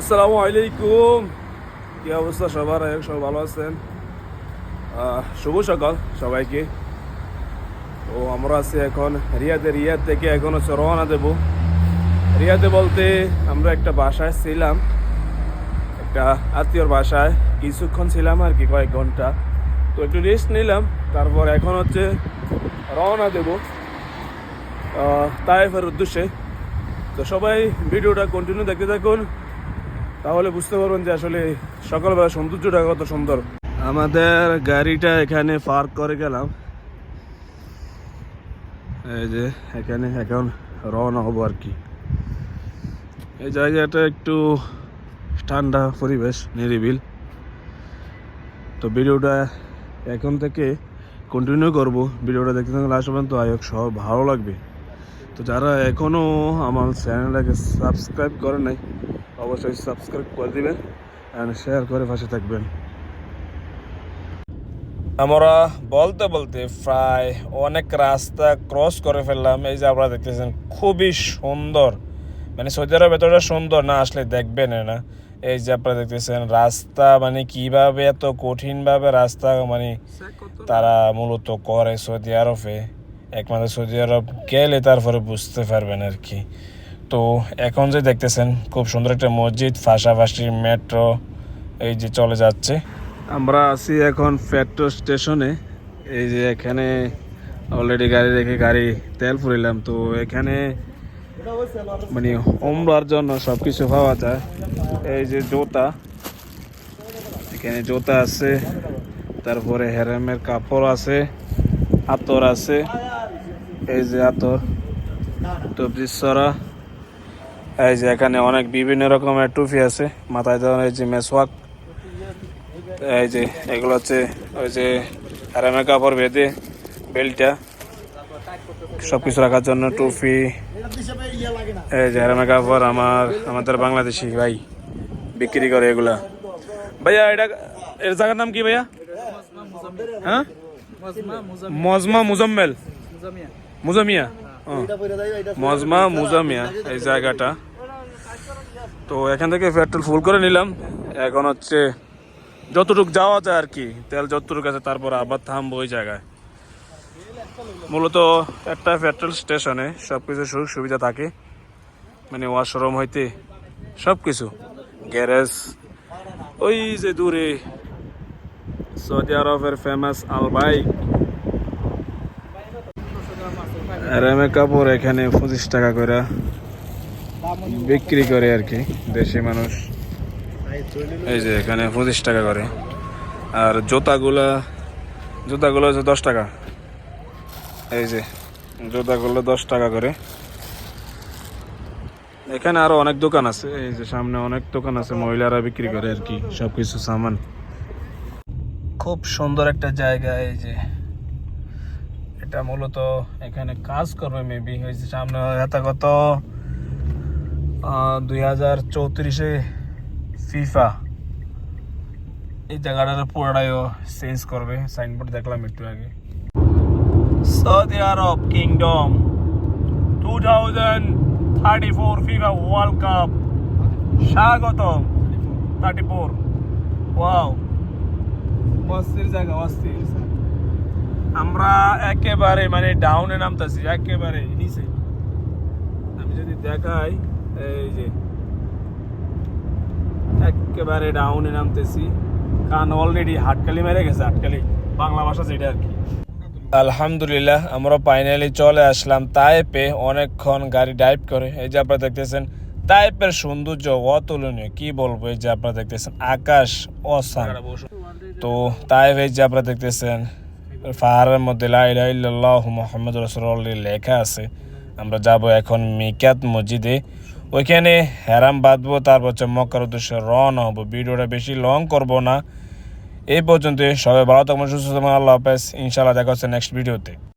আসসালামু আলাইকুম। কি অবস্থা সবার? সবাই ভালো আছেন। শুভ সকাল সবাইকে। তো আমরা আছি এখন রিয়াদে। রিয়াদ থেকে এখন হচ্ছে রওনা দেব। রিয়াদে বলতে আমরা একটা বাসায় ছিলাম। একটা আত্মীয়র বাসায়। কিছুক্ষণ ছিলাম আর কি, কয়েক ঘণ্টা। তো একটু রেস্ট নিলাম। তারপর এখন হচ্ছে রওনা দেব তাইফের উদ্দেশ্যে। তো সবাই ভিডিওটা কন্টিনিউ দেখতে থাকুন। তাহলে বুঝতে পারবেন যে আসলে সকালবেলা সৌন্দর্যটা কত সুন্দর। আমাদের গাড়িটা এখানে পার্ক করে গেলাম। এই যে এখানে এখন রওনা হব আর কি। এই জায়গাটা একটু ঠান্ডা পরিবেশ, নিরিবিল। তো ভিডিওটা এখন থেকে কন্টিনিউ করব। ভিডিওটা দেখতে থাকলে লাস্ট পর্যন্ত আয়ক সব ভালো লাগবে। তো যারা এখনও আমার চ্যানেলটাকে সাবস্ক্রাইব করে নাই অবশ্যই সাবস্ক্রাইব করে দিবেন অ্যান্ড শেয়ার করে পাশে থাকবেন। আমরা বলতে বলতে প্রায় অনেক রাস্তা ক্রস করে ফেললাম। এই যে আপনারা দেখতেছেন খুবই সুন্দর। মানে সৌদি আরব এতটা সুন্দর না আসলে দেখবেন না। এই যে আপনারা দেখতেছেন রাস্তা মানে কীভাবে এত কঠিনভাবে রাস্তা মানে তারা মূলত করে সৌদি আরবে। একমাত্র সৌদি আরব গেলে তারপরে বুঝতে পারবেন আর কি। তো এখন যে দেখতেছেন, খুব সুন্দর একটা মসজিদ, পাশাপাশি মেট্রো, এই যে চলে যাচ্ছে। আমরা আছি এখন পেট্রো স্টেশনে। এই যে এখানে অলরেডি গাড়ি রেখে গাড়ি তেল ফুরিলাম তো এখানে মানে ওমরার জন্য সব কিছু পাওয়া যায়। এই যে জোতা, এখানে জোতা আছে, তারপরে হেরামের কাপড় আছে আতর আছে। এই যে আতর টুপি সরা। এই যে এখানে অনেক বিভিন্ন রকমের টুপি আছে, মাথায় দেওয়া এই যে মেসওয়াক। এই যে এগুলো হচ্ছে ওই যে হেরামের কাপড় বেঁধে বেল্টটা। সব কিছু রাখার জন্য টুপি। এই যে হেরামের কাপড় আমার, আমাদের বাংলাদেশি ভাই বিক্রি করে এগুলা। ভাইয়া, এটা এর জায়গার নাম কি ভাইয়া? হ্যাঁ? মজমা মুজাম্মেল। মুজামিয়া। মজমা, মুজামিয়া, এই জায়গাটা। তো এখান থেকে পেট্রোল ফুল করে নিলাম। এখন হচ্ছে যতটুক যাওয়া যায় আর কি, তেল যতটুক আছে তারপর আবার থামবো ওই জায়গায়। মূলত একটা পেট্রোল স্টেশনে সব কিছু সুযোগ সুবিধা থাকে। মানে ওয়াশরুম হইতে সব কিছু গ্যারেজ, ওই যে দূরে সৌদি আরবের ফেমাস আলবাই রেমে কাপড় এখানে পঁচিশ টাকা করে বিক্রি করে আর কি, দেশি মানুষ। এই যে এখানে পঁচিশ টাকা করে। আর জুতাগুলা, জুতাগুলো হচ্ছে দশ টাকা। এই যে, জুতাগুলো দশ টাকা করে। এখানে আরও অনেক দোকান আছে, এই যে সামনে অনেক দোকান আছে, মহিলারা বিক্রি করে আর কি, সবকিছু সামান। খুব সুন্দর একটা জায়গা, এই যে। এটা মূলত এখানে কাজ করবে মেবি হয়েছে সামনে কত? দুই হাজার চৌত্রিশে ফিফা এই জায়গাটার পুরোটাইও চেঞ্জ করবে সাইনবোর্ড দেখলাম একটু আগে। Saudi Arab kingdom two thousand thirty four FIFA world cup স্বাগতম। থার্টি ফোর ওয়াও অস্থির জায়গা, অস্থির। আমরা একেবারে মানে ডাউনে নামতেছি, একেবারে নিচে। আমি যদি দেখাই, এই যে, একেবারে ডাউনে নামতেছি। কারণ অলরেডি হাটকালি মেরে গেছে, হাটকালি। বাংলা ভাষা যেটা আর কি। আলহামদুলিল্লাহ, আমরা ফাইনালি চলে আসলাম তাইপে অনেকক্ষণ গাড়ি ড্রাইভ করে। এই যে আপনারা দেখতেছেন তাইপের সৌন্দর্য অতুলনীয়। কি বলব, এই যে আপনারা দেখতেছেন, আকাশ অসাম তো তাইপ এই যে আপনারা দেখতেছেন পাহাড়ের মধ্যে লাহ মোহাম্মদ রসুল্লাহ লেখা আছে, আমরা যাব এখন মিকাত মসজিদে। ওইখানে হ্যারাম বাঁধবো, তারপর হচ্ছে মক্কার উদ্দেশ্যে রওনা হব। ভিডিওটা বেশি লং করব না। এই পর্যন্ত সবাই ভালো থাকবেন, সুস্থ থাকবেন, আল্লাহ হাফেজ। ইনশাল্লাহ দেখা হচ্ছে নেক্সট ভিডিওতে